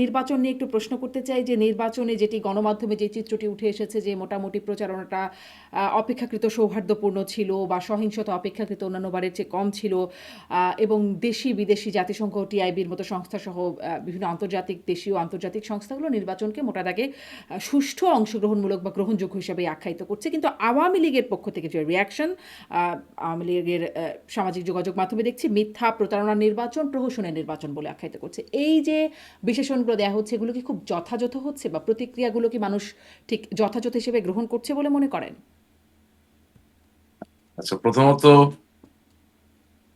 নির্বাচন নিয়ে একটু প্রশ্ন করতে চাই যে নির্বাচনে যেটি গণমাধ্যমে যে চিত্রটি উঠে এসেছে যে মোটামুটি প্রচারণাটা অপেক্ষাকৃত সৌহার্দ্যপূর্ণ ছিল বা সহিংসতা অপেক্ষাকৃত অন্যান্য বারের চেয়ে কম ছিল এবং দেশি বিদেশি জাতিসংঘ, টিআইবির মতো সংস্থা সহ বিভিন্ন আন্তর্জাতিক দেশীয় আন্তর্জাতিক সংস্থাগুলো নির্বাচনকে মোটা দাগে সুষ্ঠু অংশগ্রহণমূলক বা গ্রহণযোগ্য হিসেবে আখ্যায়িত করছে। কিন্তু আওয়ামী লীগের পক্ষ থেকে যে রিয়াকশন আওয়ামী লীগের সামাজিক যোগাযোগ মাধ্যমে দেখছি মিথ্যা প্রতারণা নির্বাচন, প্রহসনের নির্বাচন বলে আখ্যায়িত করছে। এই যে বিশেষণগুলো দেওয়া হচ্ছে, এগুলো কি খুব যথাযথ হচ্ছে বা প্রতিক্রিয়াগুলো কি মানুষ ঠিক যথাযথ হিসেবে গ্রহণ করছে বলে মনে করেন? আচ্ছা প্রথমত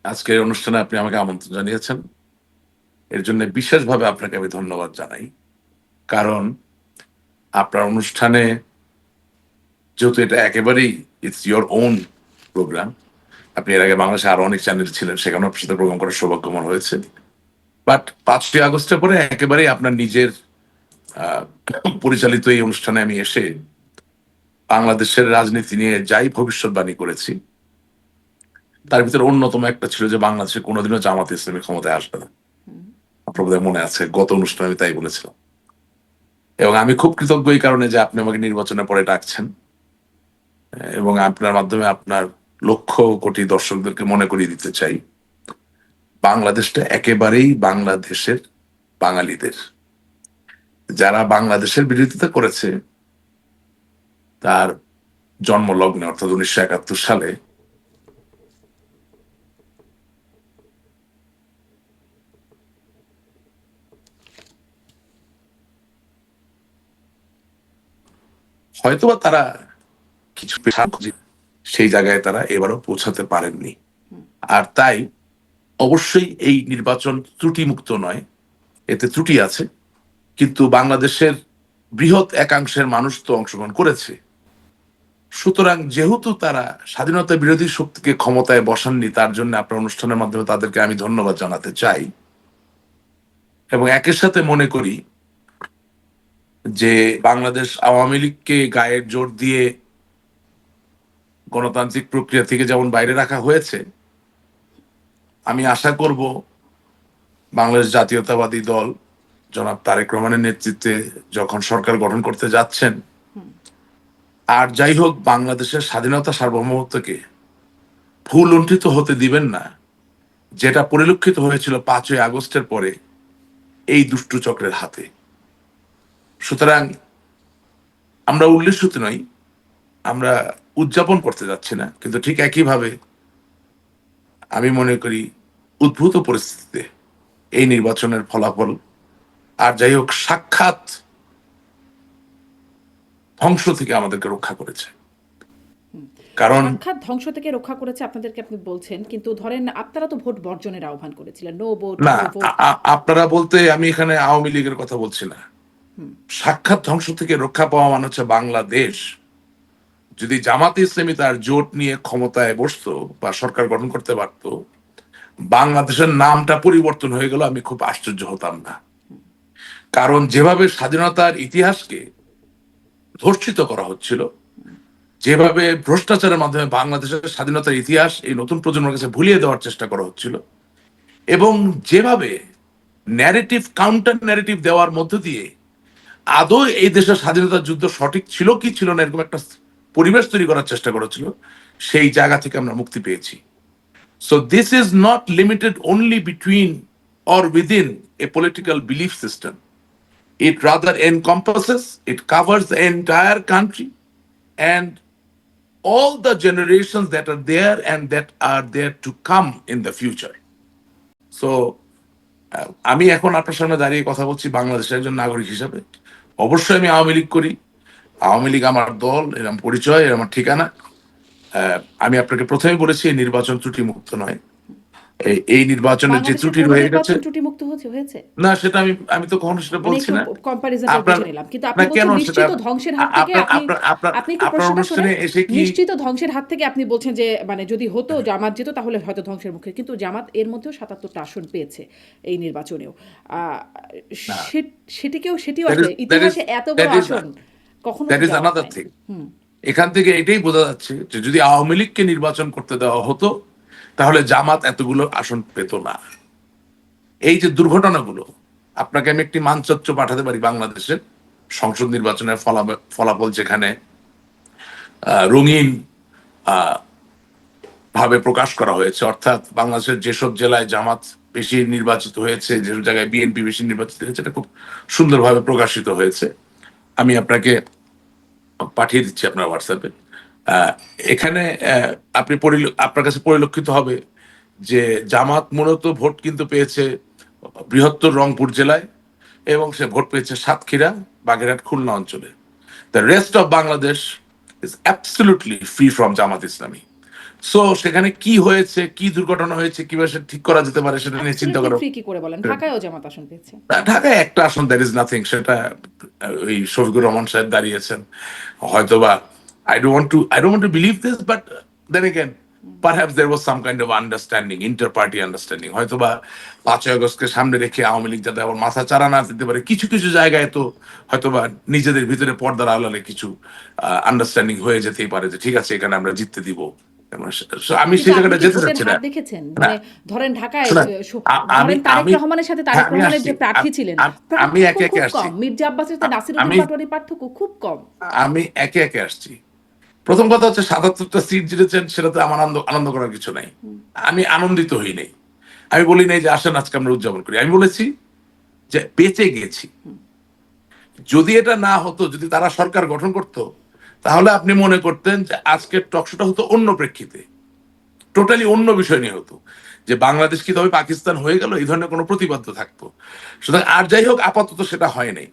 আজকের অনুষ্ঠানে আপনি আমাকে আমন্ত্রণ জানিয়েছেন। এর জন্য বিশেষভাবে আপনাকে আমি ধন্যবাদ জানাই। কারণ আপনার অনুষ্ঠানে যেহেতু এটা একেবারেই ইটস ইয়োর ওন প্রোগ্রাম আপনি এর আগে বাংলাদেশে আরও অনেক চ্যানেল ছিলেন সেখানে আপনার সাথে প্রোগ্রাম করার সৌভাগ্য আমার হয়েছে। বাট পাঁচটি আগস্টের পরে একেবারেই আপনার নিজের পরিচালিত এই অনুষ্ঠানে আমি এসে বাংলাদেশের রাজনীতি নিয়ে যাই ভবিষ্যৎবাণী করেছি তার ভিতরে অন্যতম একটা ছিল যে বাংলাদেশে কোনোদিনও জামাত ইসলামী ক্ষমতায় আসবে না। আপনার বোধহয় মনে আছে গত অনুষ্ঠানে আমি তাই বলেছিলাম। এবং আমি খুব কৃতজ্ঞ এই কারণে যে আপনি আমাকে নির্বাচনের পরে ডাকছেন এবং আপনার মাধ্যমে আপনার লক্ষ কোটি দর্শকদেরকে মনে করিয়ে দিতে চাই। বাংলাদেশটা একেবারেই বাংলাদেশের বাঙালিদের। যারা বাংলাদেশের বিরোধিতা করেছে, তার জন্মলগ্নে, অর্থাৎ উনিশশো একাত্তর সালে, হয়তোবা তারা কিছু সেই জায়গায় তারা এবারও পৌঁছাতে পারেননি। আর তাই অবশ্যই এই নির্বাচন ত্রুটিমুক্ত নয়। এতে ত্রুটি আছে, কিন্তু বাংলাদেশের বৃহৎ একাংশের মানুষ তো অংশগ্রহণ করেছে। সুতরাং যেহেতু তারা স্বাধীনতা বিরোধী শক্তিকে ক্ষমতায় বসাননি, তার জন্য আপনার অনুষ্ঠানের মাধ্যমে তাদেরকে আমি ধন্যবাদ জানাতে চাই। এবং একের সাথে মনে করি যে বাংলাদেশ আওয়ামী লীগকে গায়ের জোর দিয়ে গণতান্ত্রিক প্রক্রিয়া থেকে যেমন বাইরে রাখা হয়েছে আমি আশা করব বাংলাদেশ জাতীয়তাবাদী দল জনাব তারেক রহমানের নেতৃত্বে যখন সরকার গঠন করতে যাচ্ছেন, আর যাই হোক বাংলাদেশের স্বাধীনতা সার্বভৌমত্বকে ভুল লুণ্ঠিত হতে দিবেন না, যেটা পরিলক্ষিত হয়েছিল পাঁচই আগস্টের পরে এই দুষ্টু চক্রের হাতে। সুতরাং আমরা উল্লেসিত নই, আমরা উদযাপন করতে যাচ্ছি না, কিন্তু ঠিক একইভাবে আমি মনে করি উদ্ভূত পরিস্থিতিতে এই নির্বাচনের ফলাফল আর যাই হোক সাক্ষাৎ ধ্বংস থেকে আমাদেরকে রক্ষা করেছে। কারণ সাক্ষাৎ ধ্বংস থেকে রক্ষা করেছে আপনাদেরকে আপনি বলছেন কিন্তু ধরেন আপনারা তো ভোট বর্জনের আহ্বান করেছিলেন নো ভোট না আপনারা বলতে আমি এখানে আওয়ামী লীগের কথা বলছি না। সাক্ষাৎ ধ্বংস থেকে রক্ষা পাওয়া মানে হচ্ছে বাংলাদেশ। যদি জামাত ইসলামী তার জোট নিয়ে ক্ষমতায় বসতো বা সরকার গঠন করতে পারতো, বাংলাদেশের নামটা পরিবর্তন হয়ে গেল, আমি খুব আশ্চর্য হতাম না। কারণ যেভাবে স্বাধীনতার ইতিহাসকে ধর্ষিত করা হচ্ছিল, যেভাবে ভ্রষ্টাচারের মাধ্যমে বাংলাদেশের স্বাধীনতার ইতিহাস এই নতুন প্রজন্মের কাছে ভুলিয়ে দেওয়ার চেষ্টা করা হচ্ছিল, এবং যেভাবে ন্যারেটিভ কাউন্টার ন্যারেটিভ দেওয়ার মধ্য দিয়ে আদৌ এই দেশের স্বাধীনতার যুদ্ধ সঠিক ছিল কি ছিল না, এরকম একটা পরিবেশ তৈরি করার চেষ্টা করেছিল সেই জায়গা থেকে আমরা মুক্তি পেয়েছি। So this is not limited only between or within a political belief system it rather encompasses, it covers the country and all the generations that are there and that are there to come in the future. So, ah, আমি এখন আপনার সামনে দাঁড়িয়ে কথা বলছি বাংলাদেশের একজন নাগরিক হিসাবে। অবশ্যই আমি আওয়ামী লীগ করি। আওয়ামী লীগ আমার দল এর পরিচয় এর আমার ঠিকানা। আমি আপনাকে প্রথমে বলেছি এই নির্বাচন ত্রুটি মুক্ত নয়। এই- নির্বাচনের যে ত্রুটি রয়ে গেছে ত্রুটি মুক্ত হয়েছে? না সেটা আমি আমি তো কখনো সেটা বলছি না। কম্পারিজন আপনার- বুঝে নিলাম। কিন্তু আপনি কেন নিশ্চিত ধ্বংসের হাত থেকে আপনি প্রশ্নটা কি- নিশ্চিত ধ্বংসের হাত থেকে আপনি বলছেন যে মানে যদি হতো জামাত যেত তাহলে হয়তো ধ্বংসের মুখে। কিন্তু জামাত এর মধ্যেও সাতাত্তরটা আসন পেয়েছে এই নির্বাচনেও। সেটিকেও সেটিও আসলে ইতিহাসে এত বড় আসন। কখনো দ্যাট ইজ আনাদার থিং এখান থেকে এটাই বোঝা যাচ্ছে যে যদি আওয়ামী লীগকে নির্বাচন করতে দেওয়া হতো তাহলে জামাত এতগুলো আসন পেত না। এই যে দুর্ঘটনাগুলো আপনাকে আমি একটি মানচিত্র পাঠাতে পারি বাংলাদেশের সংসদ নির্বাচনের ফলাফল যেখানে রঙিন আহ, ভাবে প্রকাশ করা হয়েছে। অর্থাৎ বাংলাদেশের যেসব জেলায় জামাত বেশি নির্বাচিত হয়েছে যেসব জায়গায় বিএনপি বেশি নির্বাচিত হয়েছে এটা খুব সুন্দরভাবে প্রকাশিত হয়েছে। আমি আপনাকে পাঠিয়ে দিচ্ছি আপনার হোয়াটসঅ্যাপে এখানে আপনি আপনার কাছে পরিলক্ষিত হবে যে জামাত মূলত ভোট কিন্তু পেয়েছে বৃহত্তর রংপুর জেলায় এবং সে ভোট পেয়েছে সাতক্ষীরা, বাগেরহাট, খুলনা অঞ্চলে। The rest of Bangladesh is absolutely free from Jamaat Islami. So সেখানে কি হয়েছে কি দুর্ঘটনা হয়েছে কীভাবে সেটা ঠিক করা যেতে পারে সেটা নিয়ে চিন্তা করা। কি করে বলেন? ঢাকায়ও জামাত আসন পেয়েছে। ঢাকায় একটা আসন দ্যার ইজ নাথিং সেটা ওই শফিকুর রহমান সাহেব দাঁড়িয়েছেন। হয়তোবা I don't want to I don't want to believe this but then again perhaps there was some kind of understanding inter party understanding হয়তোবা পাঁচই আগস্টকে সামনে রেখে আওয়ামী লীগ যাতে আবার মাথা চারা না দিতে পারে কিছু কিছু জায়গায় তো হয়তোবা নিজেদের ভিতরে পর্দার আলালে কিছু আন্ডারস্ট্যান্ডিং হয়ে যেতেই পারে যে ঠিক আছে এখানে আমরা জিততে দিব। আমি সেই জায়গাটা যেতে চাচ্ছি না। দেখেছেন মানে ধরেন ঢাকায় আমি- তারেক রহমানের সাথে তারেক হ্যাঁ, রহমানের যে প্রার্থী ছিলেন আমি একে একে আসছি। মির্জা আব্বাসের সাথে পাটোয়ারির পার্থক্য খুব কম। আমি একে একে আসছি। প্রথম কথা হচ্ছে সাতাত্তরটা সিট জিতেছেন সেটাতে আমার আনন্দ আনন্দ করার কিছু নাই। আমি আনন্দিত হই নাই। আমি বলি নাই যে আসেন আজকে আমরা উদযাপন করি। আমি বলেছি যে বেঁচে গেছি। যদি এটা না হতো যদি তারা সরকার গঠন করত তাহলে আপনি মনে করতেন যে আজকের টকশোটা হতো অন্য প্রেক্ষিতে। টোটালি অন্য বিষয় নিয়ে হতো। যে বাংলাদেশ কি তবে পাকিস্তান হয়ে গেল? এই ধরনের কোনো প্রতিবাদ্য থাকতো। সুতরাং আর যাই হোক, আপাতত সেটা হয় নাই।